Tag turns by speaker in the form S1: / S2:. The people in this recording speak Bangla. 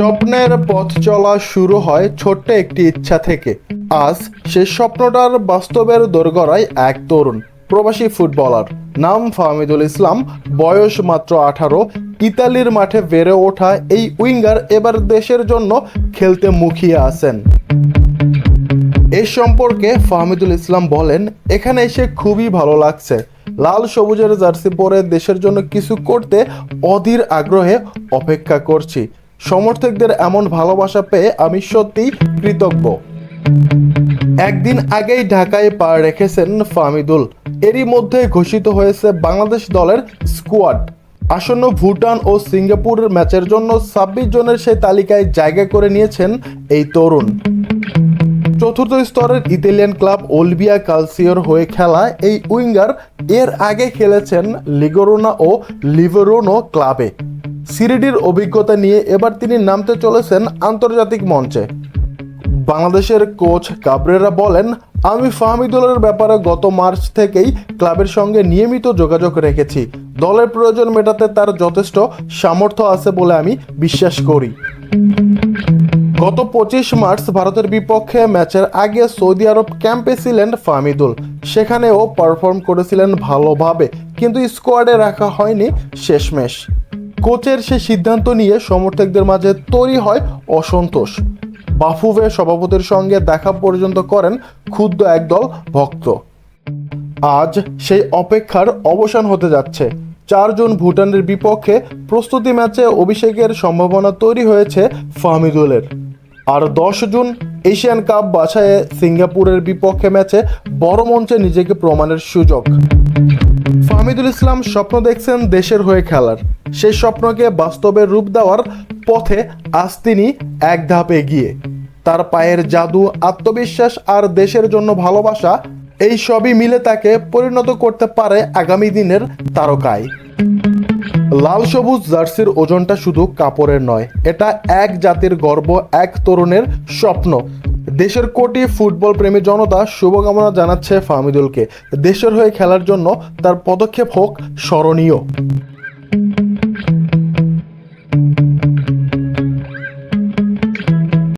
S1: স্বপ্নের পথ চলা শুরু হয় ছোট্ট একটি ইচ্ছা থেকে। আজ সে স্বপ্নটার বাস্তবের দোরগড়ায় এক তরুণ, প্রবাসী ফুটবলার। নাম ফাহমিদুল ইসলাম, বয়স মাত্র আঠারো, ইতালির মাঠে বেড়ে ওঠা এই উইঙ্গার এবার দেশের জন্য খেলতে মুখিয়ে আছেন। এ সম্পর্কে ফাহমিদুল ইসলাম বলেন, এখানে এসে খুবই ভালো লাগছে। লাল সবুজের জার্সি পরে দেশের জন্য কিছু করতে অধীর আগ্রহে অপেক্ষা করছি। সমর্থকদের এমন ভালোবাসা পেয়ে আমি সত্যিই কৃতজ্ঞ। একদিন আগেই ঢাকায় পা রেখেছেন ফাহমিদুল। এরই মধ্যে ঘোষিত হয়েছে বাংলাদেশ দলের স্কোয়াড। আসন্ন ভুটান ও সিঙ্গাপুরের ম্যাচের জন্য ছাব্বিশ জনের সেই তালিকায় জায়গা করে নিয়েছেন এই তরুণ। চতুর্থ স্তরের ইতালিয়ান ক্লাব ওলবিয়া কালসিওর হয়ে খেলা এই উইঙ্গার এর আগে খেলেছেন লিগোরোনা ও লিভেরোনো ক্লাবে। সিরিডির অভিজ্ঞতা নিয়ে এবার তিনি নামতে চলেছেন আন্তর্জাতিক মঞ্চে। বাংলাদেশের কোচ কাবরেরা বলেন, আমি ফাহমিদুলের ব্যাপারে গত মার্চ থেকেই ক্লাবের সঙ্গে নিয়মিত যোগাযোগ রেখেছি। দলের প্রয়োজন মেটাতে তার যথেষ্ট সামর্থ্য আছে বলে আমি বিশ্বাস করি। গত পঁচিশ মার্চ ভারতের বিপক্ষে ম্যাচের আগে সৌদি আরব ক্যাম্পে ছিলেন ফাহমিদুল সেখানেও পারফর্ম করেছিলেন ভালোভাবে, কিন্তু স্কোয়াডে রাখা হয়নি শেষমেশ। কোচের সে সিদ্ধান্ত নিয়ে সমর্থকদের মাঝে তৈরি হয় অসন্তোষ। বাফুভে সভাপতির সঙ্গে দেখা পর্যন্ত করেন ক্ষুদ্র একদল ভক্ত। আজ সেই অপেক্ষার অবসান হতে যাচ্ছে। চারজন ভুটানের বিপক্ষে প্রস্তুতি ম্যাচে অভিষেকের সম্ভাবনা তৈরি হয়েছে ফাহমিদুলের। আর দশ জুন এশিয়ান কাপ বাছাইয়ে সিঙ্গাপুরের বিপক্ষে ম্যাচে বড় মঞ্চে নিজেকে প্রমাণের সুযোগ। ফাহমিদুল ইসলাম স্বপ্ন দেখছেন দেশের হয়ে খেলার। সেই স্বপ্নকে বাস্তবে রূপ দেওয়ার পথে আজ তিনি এক ধাপ এগিয়ে। তার পায়ের জাদু, আত্মবিশ্বাস আর দেশের জন্য ভালোবাসা, এই সবই মিলে তাকে পরিণত করতে পারে আগামী দিনের তারকায় লাল সবুজ জার্সির ওজনটা শুধু কাপড়ের নয়, এটা এক জাতির গর্ব, এক তরুণের স্বপ্ন। দেশের কোটি ফুটবল প্রেমী জনতা শুভকামনা জানাচ্ছে ফাহমিদুলকে। দেশের হয়ে খেলার জন্য তার পদক্ষেপ হোক স্মরণীয়।